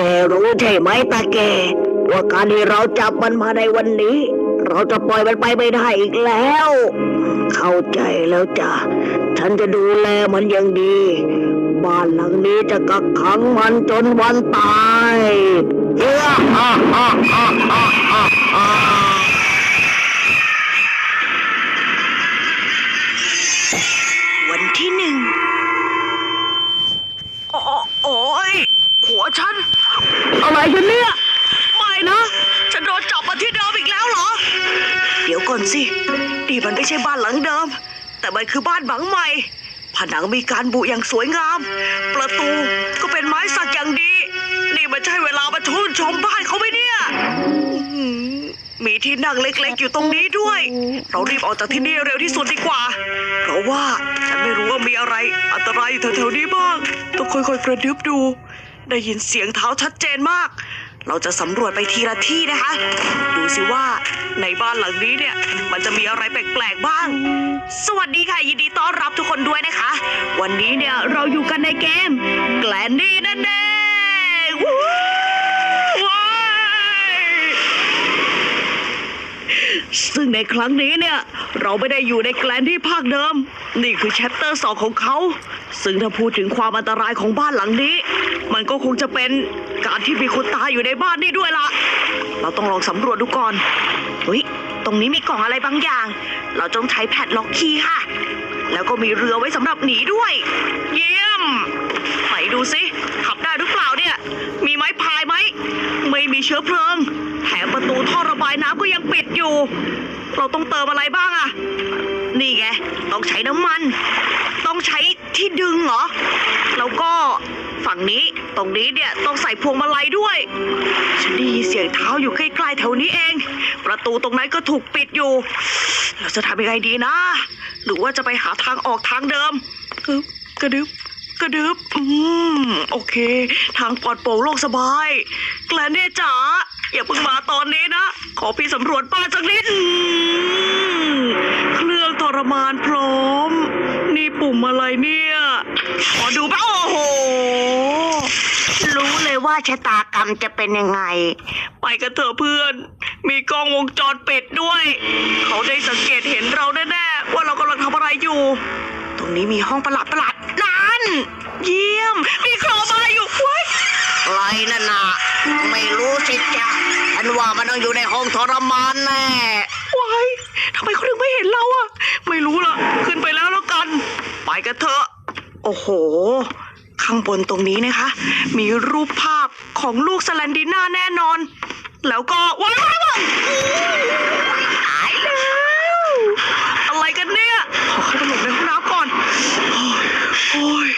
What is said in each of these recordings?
แกรู้ใช่ไหมตาแกว่าการที่เราจับมันมาในวันนี้ เราจะปล่อยมันไปไม่ได้อีกแล้ว เข้าใจแล้วจ้ะฉันจะดูแลมันอย่างดี บ้านหลังนี้จะกักขังมันจนวันตายเอ้อ อะไรกันเนี่ย ไม่นะ ฉันโดนจับมาที่เดิมอีกแล้วเหรอ เดี๋ยวก่อนสินี่มันไม่ใช่บ้านหลังเดิม แต่มันคือบ้านหลังใหม่ ผนังมีการบุอย่างสวยงาม ประตูก็เป็นไม้สักอย่างดี นี่มันใช่เวลามาชื่นชมบ้านเขาไหมเนี่ยมีที่นั่งเล็กๆ อยู่ตรงนี้ด้วย เรารีบออกจากที่นี่เร็วที่สุดดีกว่า เพราะว่าฉันไม่รู้ว่ามีอะไร อันตรายอยู่แถวๆนี้บ้าง ต้องค่อยๆกระดึบดู ได้ยินเสียงเท้าชัดเจนมาก เราจะสำรวจไปทีละที่นะคะ ดูสิว่าในบ้านหลังนี้เนี่ย มันจะมีอะไรแปลกๆบ้าง สวัสดีค่ะยินดีต้อนรับทุกคนด้วยนะคะ วันนี้เนี่ยเราอยู่กันในเกมแกลนดี้นั่นเองว้ายซึ่งในครั้งนี้เนี่ย เราไม่ได้อยู่ในแกลนที่ภาคเดิม นี่คือแชปเตอร์สองของเขา ซึ่งถ้าพูดถึงความอันตรายของบ้านหลังนี้ มันก็คงจะเป็นการที่มีคนตายอยู่ในบ้านนี่ด้วยล่ะเราต้องลองสำรวจดูก่อนเฮ้ยตรงนี้มีกล่องอะไรบางอย่าง เราต้องใช้แพดล็อกคีย์ค่ะ แล้วก็มีเรือไว้สำหรับหนีด้วย เยี่ยมไหนดูสิขับได้หรือเปล่าเนี่ย มีไม้พายไหมไม่มีเชื้อเพลิง แถมประตูท่อระบายน้ำก็ยังปิดอยู่ เราต้องเติมอะไรบ้างอะนี่ไงต้องใช้น้ำมัน ต้องใช้ที่ดึงเหรอ แล้วก็ ฝั่งนี้ตรงนี้เนี่ยต้องใส่พวงมาลัยด้วยฉันได้ยินเสียงเท้าอยู่ใกล้ๆแถวนี้เอง ประตูตรงนั้นก็ถูกปิดอยู่ เราจะทำยังไงดีนะ หรือว่าจะไปหาทางออกทางเดิมกึบกระดึบกระดึบอืมโอเค ทางปลอดโปร่งโล่งสบาย แกลนเน่จ๋าอย่าเพิ่งมาตอนนี้นะ ขอพี่สำรวจบ้านสักนิดเครื่องทรมานพร้อม นี่ปุ่มอะไรเนี่ย ขอดูไปโอ้โหรู้เลย ว่าชะตากรรมจะเป็นยังไง ไปกันเถอะเพื่อน มีกล้องวงจรปิดด้วย เขาได้สังเกตเห็นเราแน่ๆว่าเรากำลังทำอะไรอยู่ ตรงนี้มีห้องประหลาดประหลาดนั่น เยี่ยม มีโครมาอยู่เว้ยไรนั่นน่ะไม่รู้สิจ๊ะฉันว่ามันต้องอยู่ในห้องทรมานแน่ว้ายทำไมเขาถึงไม่เห็นเราอะไม่รู้ละขึ้นไปแล้วแล้วกัน ไปกันเถอะ โอ้โห ข้างบนตรงนี้นะคะ มีรูปภาพของลูกสแลนดิน่าแน่นอน แล้วก็ว้ายว้ายว้ายหายแล้วอะไรกันเนี่ย ขอเข้าไปหลบในห้องน้ำก่อนโอ้ย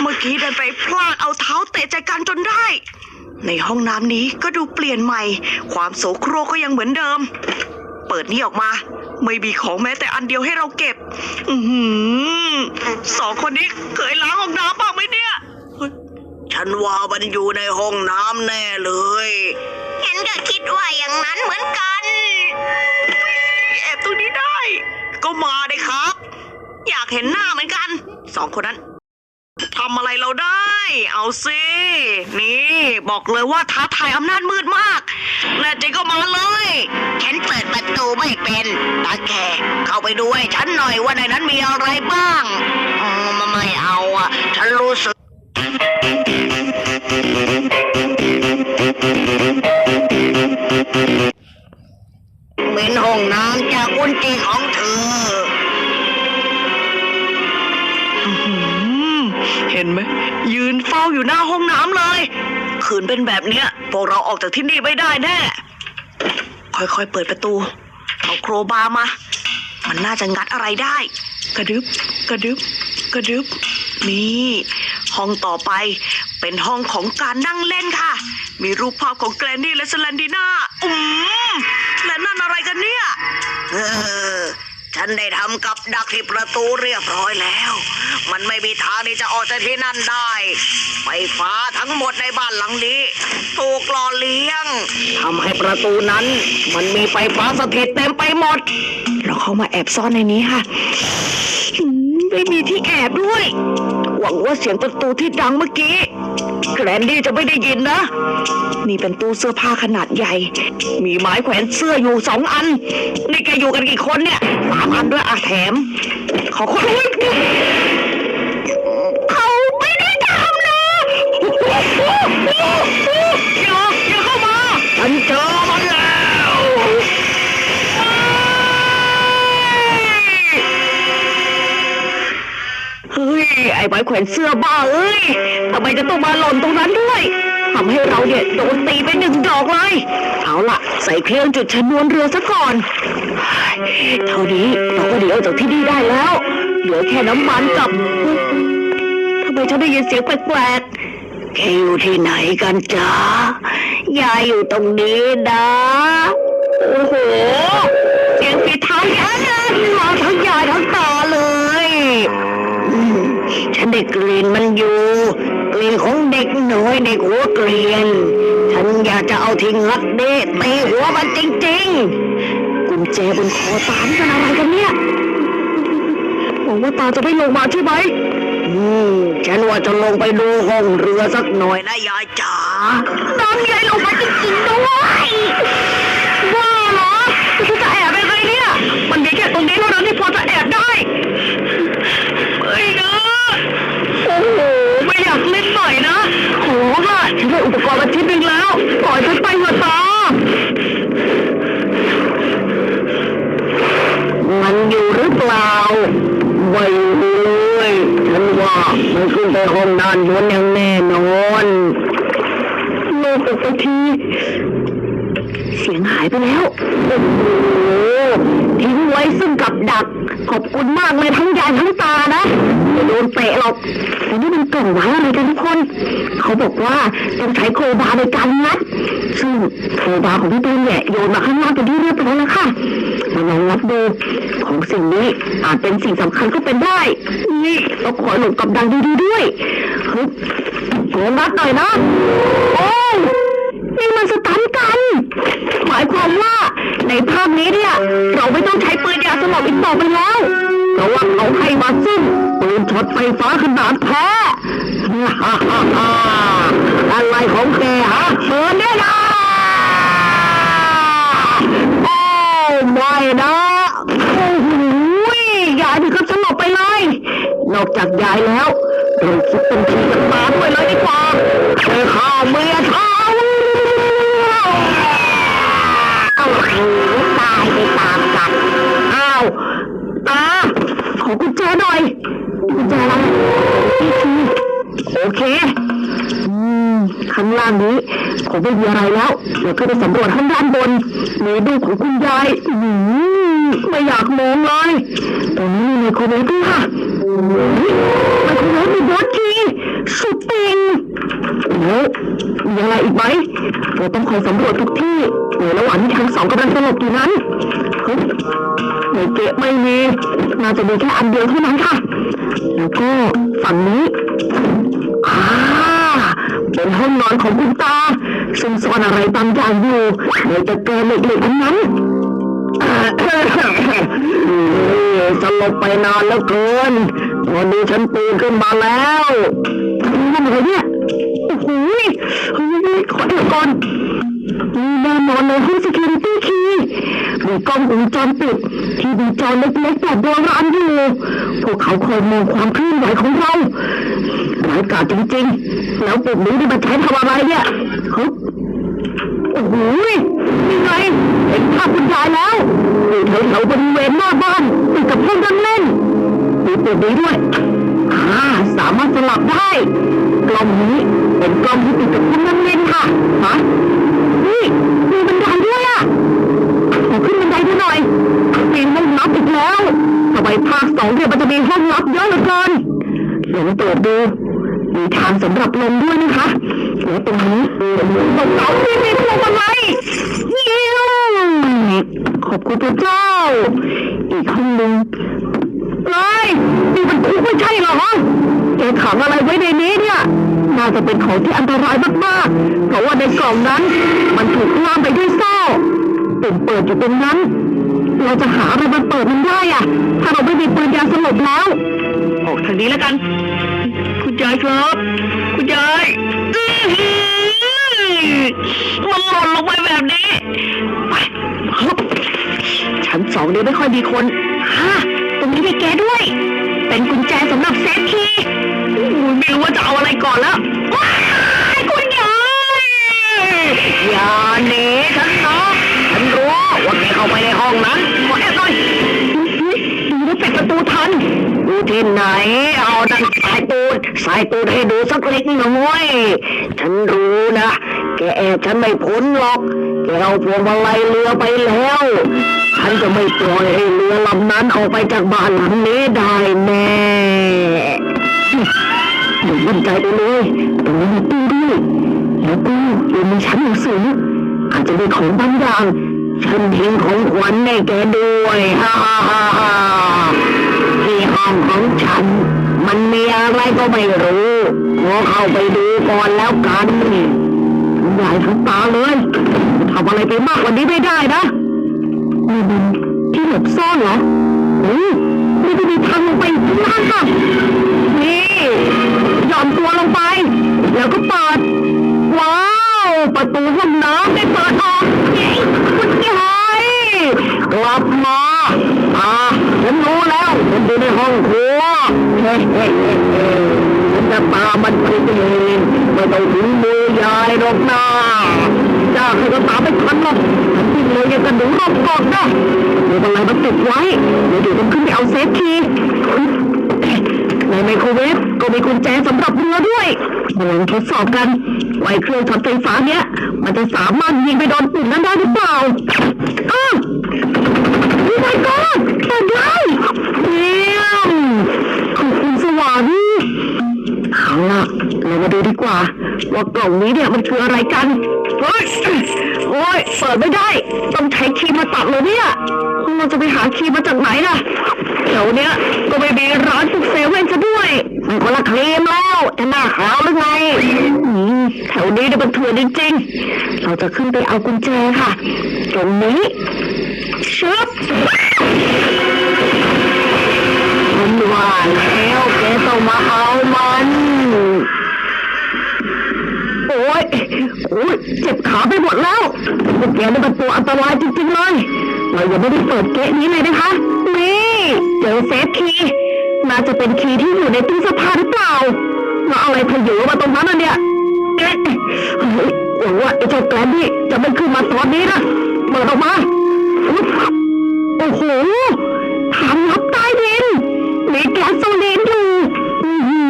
เมื่อกี้ดินไปพลาดเอาเท้าเตะใจกันจนได้ ในห้องน้ำนี้ก็ดูเปลี่ยนใหม่ ความโสโครกก็ยังเหมือนเดิม เปิดนี่ออกมาไม่มีของแม้แต่อันเดียวให้เราเก็บ อือหือสองคนนี้เคยล้างห้องน้ำบ้างไหมเนี่ย ฉันว่ามันอยู่ในห้องน้ำแน่เลยฉันก็คิดว่าอย่างนั้นเหมือนกัน แอบตรงนี้ได้ ก็มาเลยครับ อยากเห็นหน้าเหมือนกัน สองคนนั้นทำอะไรเราได้ เอาสินี่ บอกเลยว่าท้าทายอำนาจมืดมากแน่จริงก็มาเลยฉันเปิดประตูไม่เป็นตาแกเข้าไปดูให้ฉันหน่อยว่าในนั้นมีอะไรบ้าง เป็นห้องน้ำจากอุนจีของเธอ เห็นไหม ยืนเฝ้าอยู่หน้าห้องน้ำเลย คืนเป็นแบบเนี้ย พวกเราออกจากที่นี่ไม่ได้แน่ ค่อยๆเปิดประตู เอาโครบาร์มา มันน่าจะงัดอะไรได้ กระดึบ กระดึบ กระดึบ นี่ ห้องต่อไป เป็นห้องของการนั่งเล่นค่ะ มีรูปภาพของแกรนนี่และสแลนดิน่าอืมและนั่นอะไรกันเนี่ย เออ ฉันได้ทำกับดักที่ประตูเรียบร้อยแล้ว มันไม่มีทางที่จะออกจากที่นั่นได้ ไฟฟ้าทั้งหมดในบ้านหลังนี้ ถูกหล่อเลี้ยงทำให้ประตูนั้น มันมีไฟฟ้าสถิตเต็มไปหมด เราเข้ามาแอบซ่อนในนี้ค่ะอืมไม่มีที่แอบด้วย หวังว่าเสียงประตูที่ดังเมื่อกี้ แกรนดี้จะไม่ได้ยินนะ นี่เป็นตู้เสื้อผ้าขนาดใหญ่ มีไม้แขวนเสื้ออยู่สองอัน นี่แกอยู่กันกี่คนเนี่ยสามอันด้วยอาแถม ขอคนเขาไม่ได้ทำนะ ไอ้ไม้แขวนเสื้อบ้าเอ้ยทำไมจะต้องมาหล่นตรงนั้นด้วยทำให้เราเนี่ยโดนตีไปหนึ่งดอกเลย เอาล่ะ ใส่เครื่องจุดชนวนเรือซะก่อน เท่านี้เราก็เดี๋ยวจากที่นี่ได้แล้ว เหลือแค่น้ำมันกับทำไมฉันได้ยินเสียงแปลกแกอยู่ที่ไหนกันจ๊ะยายอยู่ตรงนี้นะ โอ้โห เสียงฝีเท้ายายเลยมาทั้งยายทั้ง ฉันได้กลิ่นมันอยู่กลิ่นของเด็กน้อยเด็กหัวเกลียน ฉันอยากจะเอาทิ้งงัดเด้ตีหัวมันจริงกุญแจบนคอตามกันอะไรกันเนี่ยหวังว่าตาจะไม่ลงมาใช่ไหมอืมฉันว่าจะลงไปดูห้องเรือสักหน่อยนะยายจ๋าน้ำใหญ่ลงมาจริงๆด้วยว้าเหรอฉันจะแอบไปไงเนี่ย มันมีแค่ตรงนี้เท่านั้นที่พอจะแอบได้ไม่นะโอ้โห ไม่อยากเล่นหน่อยนะโหค่ะ ฉันได้อุปกรณ์มาชิ้นหนึ่งแล้ว ปล่อยฉันไปเถอะตา เขาบอกว่าต้องใช้โคบาในการงัดซึ่งโคบาของพี่ตูนเนี่ยโยนมาข้างล่างเป็นที่เรียบร้อยแล้วค่ะมาลองงัดดูของสิ่งนี้อาจเป็นสิ่งสำคัญก็เป็นได้นี่ต้องขอหลบกับดังดีๆด้วยฮึบของัดหน่อยนะโอ้ยนี่มันสตันกัน หมายความว่าในภาพนี้เนี่ย เราไม่ต้องใช้ปืนยาสลบอีกต่อไปแล้ว เพราะว่าเขาให้มาซึ่งปืนช็อตไฟฟ้าขนาดแท้ฮ่าฮ่าฮ่าอะไรของแกฮะเปิดเนี่ยนะโอ้ไม่นะโอ้โหยายถึงกับสลบไปเลย นอกจากยายแล้วเราคิดเป็นทีกับตาด้วยเลยดีกว่าไปข้าเมียเท้าเอาหูตายไปตามกันอ้าวตา ขอกุญแจหน่อยกุญแจอะไรนี่คือโอเค อืมข้างล่างนี้คงไม่มีอะไรแล้วเดี๋ยวขึ้นไปสำรวจข้างด้านบนมีดูของคุณยายอืมไม่อยากมองเลยตรงนี้มีไมโครเวฟด้วยค่ะเฮ้ยไมโครเวฟมีบอสจีสุดปิงแล้วมีอะไรอีกไหมเราต้องคอยสำรวจทุกที่ในระหว่างที่ทั้งสองกำลังสลบอยู่นั้น เฮ้ยในเกะไม่มีน่าจะมีแค่อันเดียวเท่านั้นค่ะ แล้วก็ฝั่งนี้อ่าเป็นห้องนอนของคุณตาซึ่งซ่อนอะไรบางอย่างอยู่ในตะแกรงเหล็กๆทั้งนั้นสลบไปนานแล้วเกินวันนี้ฉันตื่นขึ้นมาแล้วนั่นอะไรเนี่ยโอ้โหเฮ้ยขอเดี๋ยวก่อนมีแน่นอนเลยห้อง security key มีกล้องวงจรปิด ที่มีจอเล็กๆแบบโบราณอยู่ พวกเขาคอยมองความเคลื่อนไหวของเราร้ายกาจจริงๆ แล้วปุ่มนี้นี่มันใช้ทำอะไรเนี่ยฮึโอ้โหยนี่ไงเห็นภาพคุณยายแล้วอยู่แถวๆบริเวณหน้าบ้านติดกับห้องนั่งเล่นมีปุ่มนี้ด้วยอ่าสามารถสลับได้กล้องนี้เป็นกล้องที่ติดกับเครื่องนั่งเล่นค่ะฮะนี่มีบันไดด้วยอะ ขอขึ้นบันไดดูหน่อยมีห้องลับอีกแล้ว ทำไมภาคสองเนี่ยมันจะมีห้องลับเยอะเหลือเกินเดี๋ยวเปิดดูมีทางสำหรับลงด้วยนะคะแล้วตรงนี้เป็นเสาที่มีพวงมาลัยยี่ยมขอบคุณพระเจ้า อีกห้องหนึ่งเฮ้ยนี่มันคุกไม่ใช่เหรอแกขังอะไรไว้ในนี้เนี่ยน่าจะเป็นของที่อันตรายมากๆเพราะว่าในกล่องนั้น มันถูกล่ามไปด้วยโซ่ปุ่มเปิดอยู่ตรงนั้น เราจะหาอะไรมาเปิดมันได้อะถ้าเราไม่มีปืนยาสลบแล้ว ออกทางนี้แล้วกันยายครับ คุณยายอื้อหือมันหล่นลงไปแบบนี้ไปฮึบชั้นสองนี้ไม่ค่อยมีคนฮะตรงนี้มีแกด้วย เป็นกุญแจสำหรับเซฟคีย์อุ้ยไม่รู้ว่าจะเอาอะไรก่อนแล้วว้ายคุณยาย อย่าหนีฉันนะฉันรู้ว่าแกเข้าไปในห้องนั้น ที่ไหน เอาดันสายตูดสายตูดให้ดูสักเล็กน้อย ฉันรู้นะ แกแอบฉันไม่พ้นหรอก แกเอาพวงมาลัยเรือไปแล้ว ฉันจะไม่ปล่อยให้เรือลำนั้นออกไปจากบ้านหลังนี้ได้แน่หนูมั่นใจไปเลยตรงนี้มีตู้ด้วยแล้วก็ยังมีชั้นหนังสืออาจจะมีของบางอย่างฉันทิ้งของขวัญให้แกด้วยฮ่าฮ่าฮ่าาที่ห้องของฉัน มันมีอะไรก็ไม่รู้ขอเข้าไปดูก่อนแล้วกันทั้งใหญ่ทั้งตาเลยทำอะไรไปมากกว่านี้ไม่ได้นะนี่มันที่หลบซ่อนเหรอโอ้ยนี่ก็มีทางลงไปข้างล่างค่ะนี่หย่อนตัวลงไป แล้วก็เปิด ว้าว ประตูห้องน้ำได้เปิดออกเย้คุณยายกลับมาอ่า ฉันรู้แล้วมันอยู่ในห้องครัวเฮ้เฮ้เฮ้เฮ้ฉันจะตามมันไปเองไม่ต้องถึงมือยายหรอกนะจ้าใครก็ตามไม่ทันหรอกฉันวิ่งเลยยังกระดูรอบกอดนะมีอะไรมาติดไว้เดี๋ยวเดี๋ยวต้องขึ้นไปเอาเซฟคีย์ในไมโครเวฟก็มีกุญแจสำหรับเรือด้วยมาลองทดสอบกันว่าไอ้เครื่องช็อตไฟฟ้าเนี้ย มันจะสามารถยิงไปโดนปุ่มนั้นได้หรือเปล่าอ้าวโอ้ my god เปิดได้เยี่ยมขอบคุณสวรรค์เอาล่ะ เรามาดูดีกว่า ว่ากล่องนี้เนี่ยมันคืออะไรกันเฮ้ยโอ้ยเปิดไม่ได้ ต้องใช้ครีมมาตัดเลยเนี่ยเราจะไปหาครีมมาจากไหนล่ะแถวเนี้ยก็ไม่มีร้านทุกเซเว่นซะด้วยมันคนละครีมแล้วจะหน้าขาวหรือไงแถวนี้เนี่ยมันเถื่อนจริงๆ เราจะขึ้นไปเอากุญแจค่ะ ตรงนี้ชึบ มันว่าแล้วแกต้องมาเอามัน โอ้ยโอ้ยเจ็บขาไปหมดแล้วพวกแกนี่มันตัวอันตรายจริงๆเลย เรายังไม่ได้เปิดเกะนี้เลยนะคะ นี่เจอเซฟคีย์น่าจะเป็นคีย์ที่อยู่ในตู้เสื้อผ้าหรือเปล่าแล้วอะไรพยุมาตรงนั้นน่ะเนี่ยเอ๊ะเฮ้ยหวังว่าไอ้เจ้าแกลนนี่จะไม่ขึ้นมาตอนนี้นะเปิดออกมา โอ้โหทางลับใต้ดินมีแก๊สโซลีนอยู่อื้อหื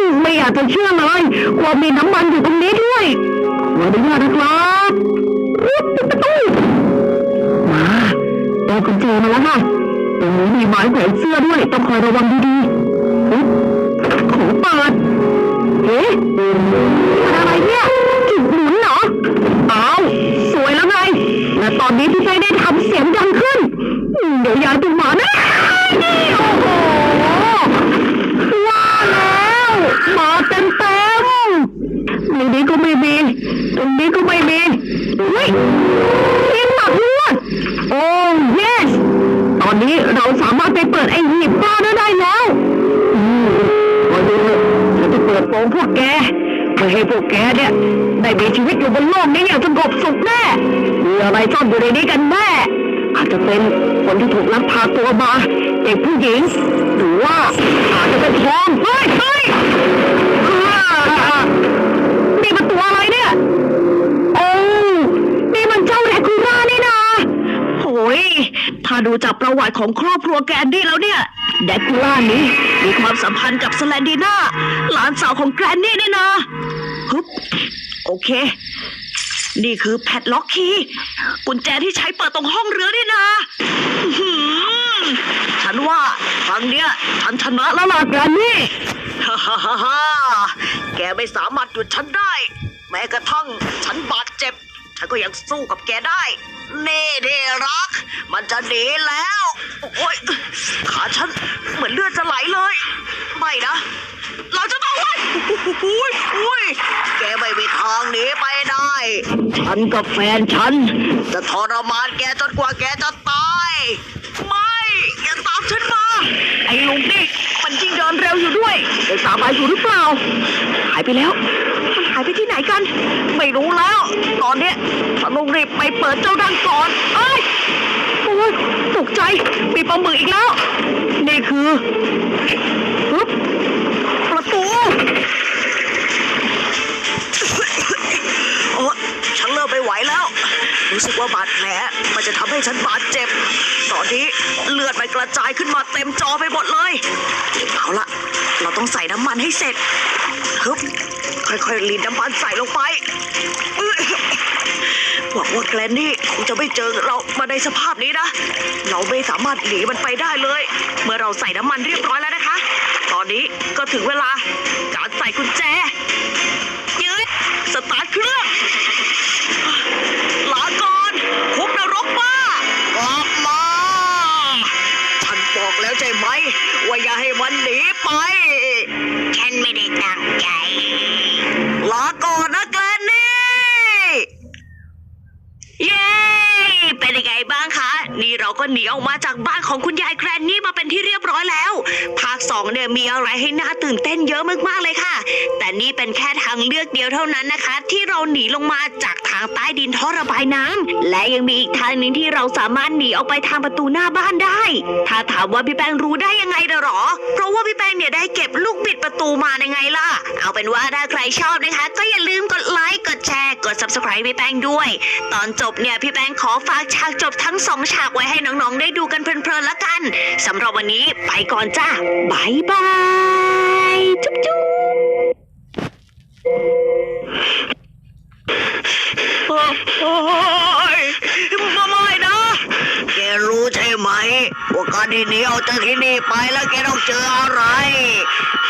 อไม่อยากจะเชื่อเลยว่ามีน้ำมันอยู่ตรงนี้ด้วยขออนุญาตนะครับอุ๊ยปิดประตูมาได้กุญแจมาแล้วค่ะตรงนี้มีไม้แขวนเสื้อด้วยต้องคอยระวังดีๆอุ๊ยของเปิดเอ๊ะ อืมเดี๋ยวยายต้องมานะนี่โอ้โหว่าแล้วมาเต็มเต็มตรงนี้ก็ไม่มีตรงนี้ก็ไม่มีเฮ้ยทีมหมักลวดโอ้ yes ตอนนี้เราสามารถไปเปิดไอ้หีบบ้าได้แล้วอืมคอยดูเถอะฉันจะเปิดโปงพวกแกเพื่อให้พวกแกเนี่ยได้มีชีวิตอยู่บนโลกนี้อย่างสงบสุขแน่มีอะไรซ่อนอยู่ในนี้กันแน่ จะเป็นคนที่ถูกลักพาตัวมาเด็กผู้หญิง หรือว่าอาจจะเป็นทองเฮ้ยเฮ้ยนี่มันตัวอะไรเนี่ยโอ้นี่มันเจ้าแรคคูล่านี่นาโอ้ยถ้าดูจากประวัติของครอบครัวแกนดี้แล้วเนี่ยแดกคูล่านี้มีความสัมพันธ์กับสแลนดีน่าหลานสาวของแกรนนี่นี่นะฮึบโอเค นี่คือแพดล็อกคีย์กุญแจที่ใช้เปิดตรงห้องเรือนี่นะอื้อหือฉันว่าครั้งเนี้ยฉันชนะแล้วล่ะแกรนนี่ ฮ่าฮ่าฮ่าฮ่าแกไม่สามารถหยุดฉันได้ แม้กระทั่งฉันบาดเจ็บ ฉันก็ยังสู้กับแกได้เน่เน่รัก มันจะหนีแล้ว โอ้ยขาฉันเหมือนเลือดจะไหลเลย ไม่นะ เราจะต้องไว้อุ้ยอุ้ยแกไม่มีทางหนีไปได้ ฉันกับแฟนฉัน จะทรมานแกจนกว่าแกจะตาย ไม่อย่าตามฉันมา ไอ้ลุงนี่มันยิ่งเดินเร็วอยู่ด้วยยังตามมาอยู่หรือเปล่า หายไปแล้วมันหายไปที่ไหนกัน ไม่รู้แล้ว ตอนเนี้ยฉันต้องรีบไปเปิดเจ้าดังก่อน เอ้ยโอ้ยตกใจมีปลาหมึกอีกแล้ว นี่คือปึ๊บประตูโอ้ฉันเริ่มไม่ไหวแล้ว รู้สึกว่าบาดแผลมันจะทำให้ฉันบาดเจ็บ ตอนนี้เลือดมันกระจายขึ้นมาเต็มจอไปหมดเลย เอาละเราต้องใส่น้ำมันให้เสร็จฮึบ ค่อยๆรีดน้ำมันใส่ลงไปอื้อหวังว่าแกลนนี่คงจะไม่เจอเรามาในสภาพนี้นะ เราไม่สามารถหนีมันไปได้เลย เมื่อเราใส่น้ำมันเรียบร้อยแล้วนะคะ ตอนนี้ก็ถึงเวลาการใส่กุญแจยืดสตาร์ทเครื่องลาก่อนคุกนรกบ้ากลับมาฉันบอกแล้วใช่ไหม ว่าอย่าให้มันหนีไป ฉันไม่ได้ตั้งใจ ลาก่อนนะแกลนนี่ เย้ เป็นยังไงบ้างคะ นี่เรา ก็หนีออกมาจากบ้านของคุณยายแกรนนี่มาเป็นที่เรียบร้อยแล้ว องเนี่ยมีอะไรให้น่าตื่นเต้นเยอะมากๆเลยค่ะ แต่นี่เป็นแค่ทางเลือกเดียวเท่านั้นนะคะ ที่เราหนีลงมาจากทางใต้ดินท่อระบายน้ำและยังมีอีกทางหนึ่งที่เราสามารถหนีออกไปทางประตูหน้าบ้านได้ ถ้าถามว่าพี่แป้งรู้ได้ยังไงล่ะหรอ เพราะว่าพี่แป้งเนี่ยได้เก็บลูกบิดประตูมาในไงล่ะ เอาเป็นว่าถ้าใครชอบนะคะ ก็อย่าลืมกดไลค์กดแชร์กด subscribe พี่แป้งด้วย ตอนจบเนี่ยพี่แป้งขอฝากฉากจบทั้งสองฉากไว้ให้น้องๆ ได้ดูกันเพลินๆละกันสำหรับวันนี้ไปก่อนจ้าบายบาย จุ๊บจุ๊บโอ้ยมาไม่นะ แกรู้ใช่ไหมว่าการที่หนีออกจากที่นี่ไปแล้วแกต้องเจออะไรจัดการ